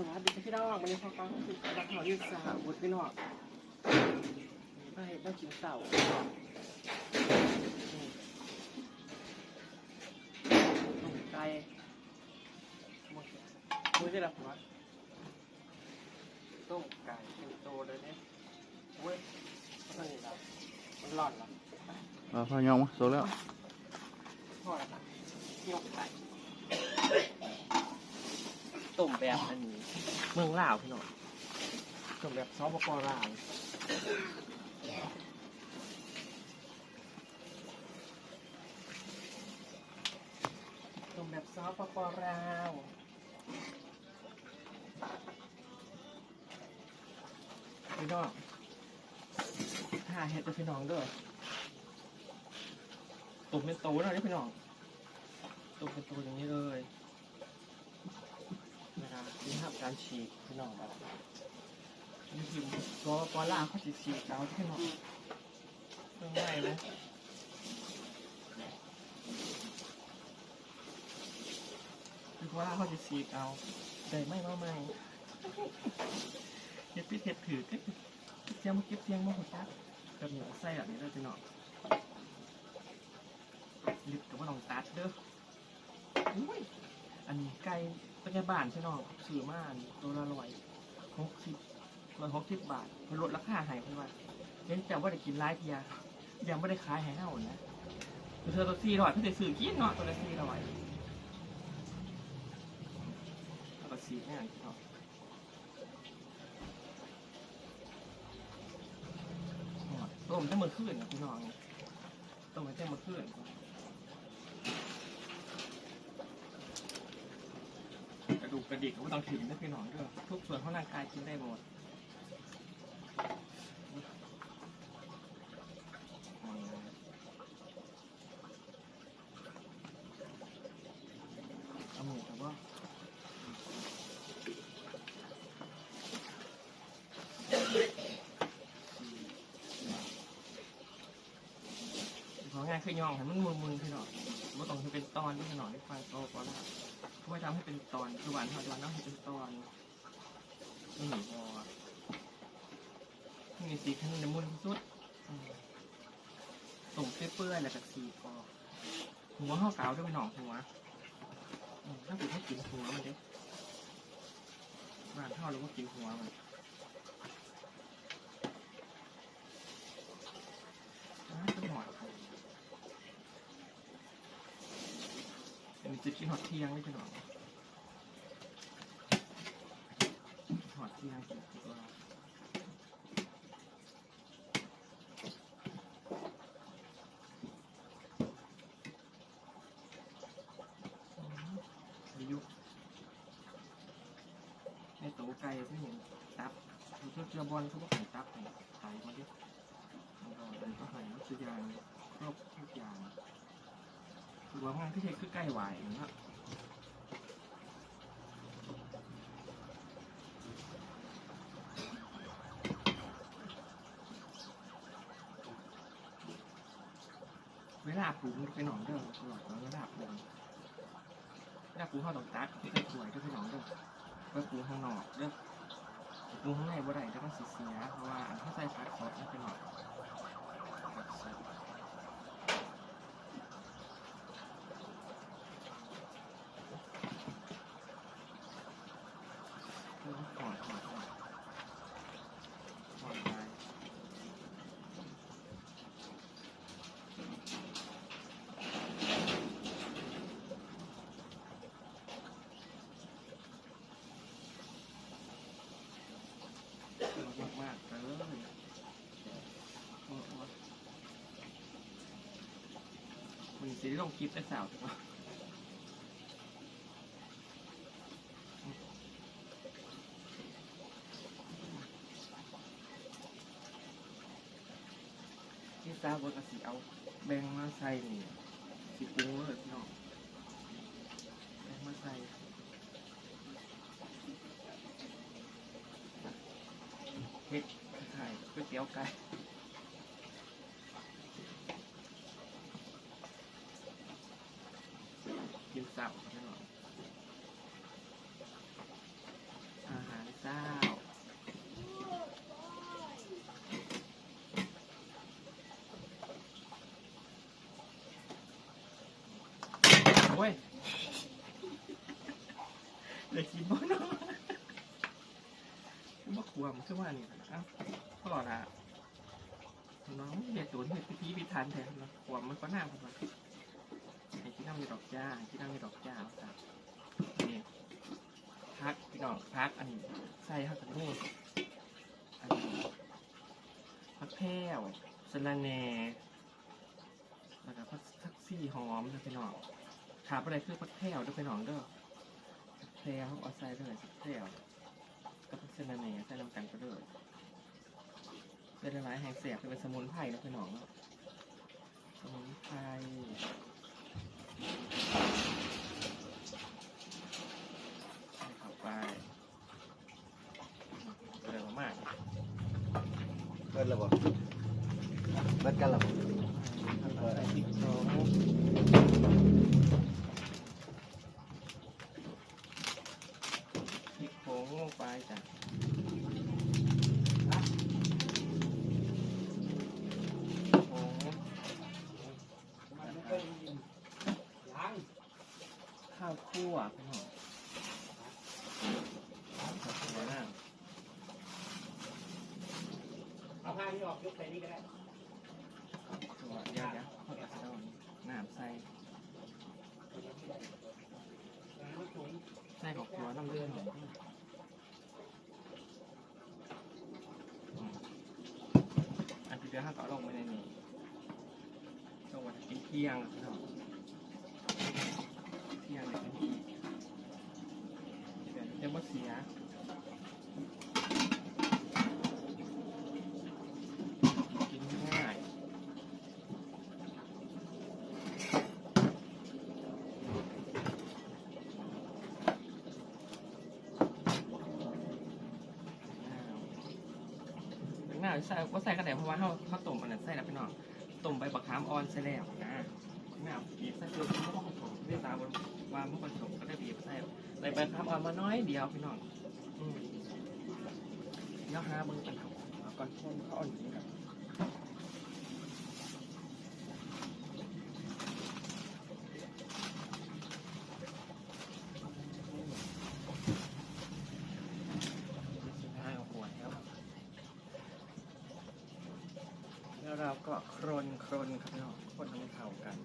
สวัสดีพี่น้องวันนี้พ่อก็คือรักหอยืดสาวบุตรพี่น้องไปต้องกินเต่าต้มไก่หมดมือได้รับหัวต้มไก่เป็นโตเลยเนี่ยเว้ยมันนี่เรามันหลอดเหรอเอาพายองมาโซแล้วพ่อละครับยกไก่ ต้มแบบอันนี้เมืองลาวพี่น้องต้มแบบซอสปปลาวต้มแบบซอสปปลาวพี่น้องถ่าเห็ดกับพี่น้องด้วยต้มเป็นโตน่อยนี่พี่น้องตัวเป็นตัวอย่างนี้เลย นะครับนี่ครับการฉีกพี่น้องครับนี่คือตัวปอล่าเขาฉีกฉีกเอาพี่น้องเรื่องง่ายนะคือปอล่าเขาจะฉีกเอาได้ไม่มาไม่เฮ็ดพิษเฮ็ดถือเก็บเสียงมาเก็บเสียงมาหัวจักกับเหนียวไส้แบบนี้เลยพี่น้องลิบกับว่าลองตัดเด้ออุ้ย อันนี้ไก่ปัจจุบันใช่น้องซื้อมาอันตัวละร้อยหกสิบร้อยหกสิบบาทมันลดราคาใหายไปว่าเน้นแต่ว่าได้กินร้ายเทียยังไม่ได้ขายให้เท่านะเธอตัวสี่ร้อยเพิ่งจะซื้อกินเนาะตัวละสี่ร้อยตัวละสี่แน่นอนต้มตั้มือขึ้นนะพี่น้องต้มตั้มือขึ้น กระดิกก็ต้องถึงนะพี่น้องเด้อทุกส่วนของร่างกายกินได้หมดเอาหมูแต่ว่าของง่ายคือย่องให้มันมึนๆพี่น้อง ไม่ต้องให้เป็นตอนที่พี่น้องได้ฟังโตก่อนนะเขาไม่ทำให้เป็นตอนคือหวานทอดหวานต้องให้เป็นตอนนี่พอนี่สีขนมมุนสุดอืมส่งเปื่อยๆแล้วก็สีพอหัวห่อเกาด้วยไปหนองหัวถ้าคุณให้กินหัวมันเด้หวานทอดแล้วก็กินหัวมันอ่าจะหมด อันนี้จะกินหอดเที่ยงไม่ใช่หรอหอดเที่ยงกินตัวอายุในโต๊ะไก่ไม่เห็นตับดูเจ้าเจ้าบอลเขาบอกให้ตับให้ไก่มาดิแล้วก็เป็นก็ให้มัสยางครบทุกอย่าง คือว่าห้องที่เช็คคือใกล้ไหวนะเวลาปรุงไปหนองเด้อตลอดเวลาปรุงเวลาปรุงข้าวตองตัดที่ใส่ถ้วยก็ไปหนองเด้อไปปรุงข้างนอกเด้อปรุงข้างในบ่ได้เด้อมันเสียเพราะว่าอันถ้าใส่ผักสดมันเป็นหนองผักสด ถอดถอดถอดถอดไปมากมากๆเลยโอ้โห มันสีลงคลิปแต่สาวถูกปะที่ทราบว่ากสิเอาแบงมาใส่นี่สิปรุงเลยพี่น้องแบงมาใส่เฮ็ดไข่ก๋วยเตี๋ยวไก่กิน สับพี่น้องอ่าเจ้าโอ้ยเดี๋ยวกินบ่เนะคือบ่ควมคือว่าเนี่เอ้าวตลอดอะน้องเด็ดตัวเห็ดพิธีพิธันแทนนะควมมันก็น่าผมว่าไอ้ที่ นั่งมีดอกจ้าไอ้ที่นั่งมีดอกจ้าครับนี่พักพี่น้องพักอันนี้ใส่ครับอันนี้อันนี้พักแพ้วสะระแหน่แล้วก็พักทักซี่หอมนะพี่น้องขาบอะไรคือพักแพรวด้วยไปหนองเด้อพักแพรวเอาใส่เลยพักแพรวกับพักเซนาเน่ใส่ลำกันก็เด้อเป็นอะไรแห้งเสียบเป็นสมุนไพรนะไปหนองเนาะสมุนไพร เข้าไปเร็วมากเบิดแล้วบ่เบิดกันแล้วบ่ใส่พริกสองพริกผงลงไปจ้ะ โอ้ข้าวคั่วพี่น้องข้าวคั่วน้เอาผ้านี่ออกยกใส่นี่ก็ได้ำคั่วเดี๋ยวเดี๋ยวเขาจะเอาน้ำใส่ใส่กับคั่วน้ำเลือดอืมอันที่เดี๋ยวห้าก็เอลงไปในนี้ลงไปกินเที่ยงพี่น้อง เียงเลยพี่เดี๋ยวเดี๋ยวมาเสียกินง่ายหน้าใส่ว่าใส่กระเดเพราะว่าเขาเขาต้มอันนั้นใส่แล้วพี่น้องต้มใบบักขามอ่อนใส่แล้วนะหน้าบีบใส่เกลือไม่ต้องผมเรียกตา มว่าไม่ผสมก็ได้บีบใส่ใส่ใบบักขามอ่อนมาน้อยเดียวพี่น้องอืมเดี๋ยวหาเบิ่งกันเอาก่อนคนเขาอ่อนนี้กันสุดท้ายเอาขวดแล้วแล้วเราก็ครนครนครับพี่น้องคนทำให้เข้ากัน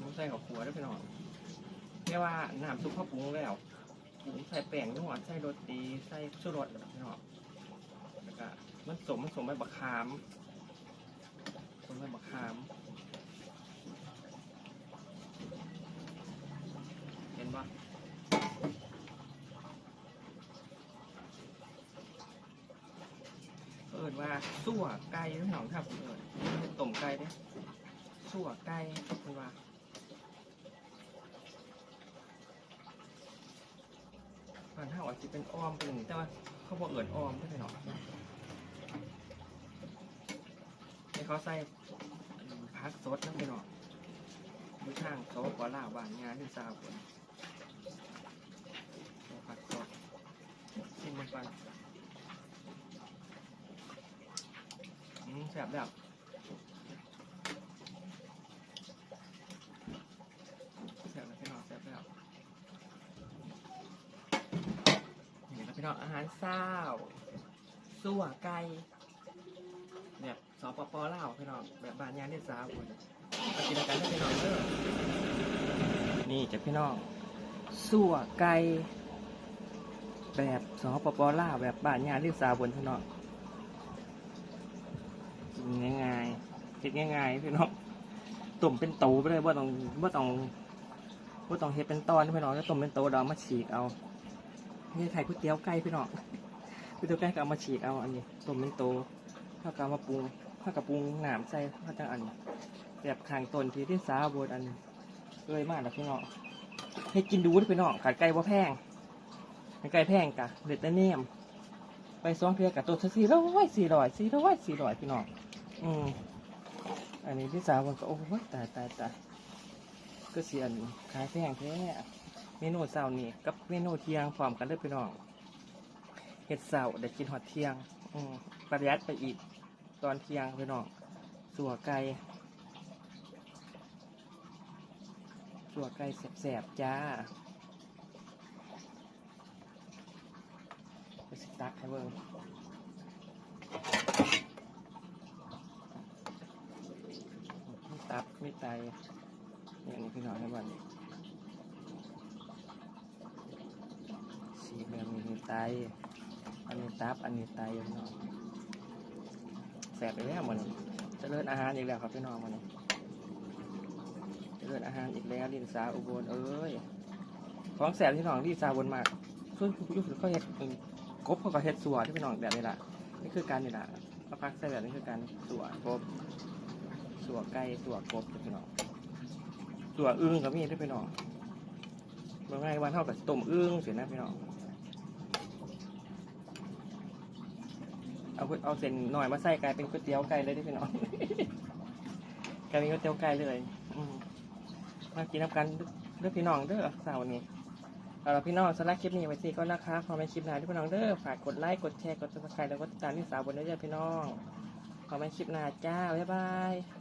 มุ้งใส่กับขัวด้วยพี่น้อง เรียกว่าน้ำซุปข้าวปรุงแล้วปรุงใส่แป้งนวดใส่โรตีใส่ชูรสพี่น้องแล้วก็มันสมมันสมใบบักขามสมใบบักขามเห็นปะเอิญว่าสั่วไก่ทั้งสองครับเอิญต้มไก่เด้สั่วไก่เป็นว่าผ่าน ห้าอาจจะเป็นอ้อมเป็นหนึ่งแต่ว่าเขาบอกเอิญอ้อมไม่ใช่หรอกให้เขาใส่พักสดนั่นไปหน่อยมือข้างโซ่กว่าลาบานงานที่ซาวคนพักสดชิมมันไปอืมแซ่บแบบแซ่บแล้วพี่น้องแซ่บแล้ว นี่นะอาหารเศร้าสั่วไก่แบบสปปลาวพี่น้องแบบบานยานที่สาวคนมากินกันได้พี่น้องเด้อนี่จะพี่น้องสั่วไก่แบบสปปลาวแบบบานยานที่สาวบนพี่น้องง่ายๆคิดง่ายๆพี่น้องตุ่มเป็นโตไปเลยว่าต้องว่าต้องว่าต้องเฮ็ดเป็นตอนพี่น้องแล้วตุ่มเป็นโตเราเอามาฉีกเอา นี่ไข่ก๋วยเตี๋ยวไก่พี่น้องก๋วยเตี๋ยวไก่ก็เอามาฉีกเอาอันนี้ตุ่มเป็นโตข้าวกามาปรุงข้าวกระปรุงหนามใส่ข้าวจังอันแบบขางต้นที่ที่สาบดอันนี้เลยมากนะพี่น้องให้กินดูด้วยพี่น้องขาดไก่ว่าแพงไก่แพงกะเด็ดแต่เนียมไปสองเทือกับตัวสี่ร้อยสี่ร้อยสี่ร้อยสี่ร้อยพี่น้องอืมอันนี้ที่สาวมันก็โอ้ยตายตายตายก็เสียนขายแพงแท้ เมนูเช้านี่กับเมนูเที่ยงพร้อมกันเลยพี่น้องเห็ดเสาเดี๋ยวกินหอดเที่ยงอืมประหยัดไปอีกตอนเที่ยงพี่น้องสัวไก่สัวไก่แสบๆจ้าไปสิตักให้เบิ่งมีตับไมีไตอย่างนี้พี่น้องให้เบิ่งสีแบบนี้มี ไต อันนี้ตับ อันนี้ไตพี่น้องแสบไปแล้วหมดนี้เจะเลิศอาหารอีกแล้วครับพี่น้องมันจะเลิศอาหารอีกแล้วลินสาอุบลเอ้ยของแสบที่น้องลินสาอุบลมากส่วนยุคเขาเห็ดมกบเขาก็เห็ดสัวที่พี่น้องแบบนี้แหละนี่คือการนี่แหละเอาพักใส่แบบนี้คือการสัวกบสัวไก่สัวกบพี่น้องสัวอึ้งก็มีที่พี่น้องเมื่อไงวันเท่ากับต้มอึ้งเสียนะพี่น้อง เอาเอาเส้นหน่อยมาใส่กลายเป็นก๋วยเตี๋ยวไก่เลยได้พี่น้องกลายเป็นก๋วยเตี๋ยวไก่เลยอืมากินน้ำกันเด้อพี่น้องเด้อสาววันนี้เอาละพี่น้องสำหรับคลิปนี้ไว้สิก็นะคะพอไม่คลิปหน้าที่พี่น้องเด้อฝากกดไลค์กดแชร์กดติดตามแล้วก็ติดตามที่สาวบนเด้อพี่น้องพอไม่คลิปหน้าจ้าบ๊ายบาย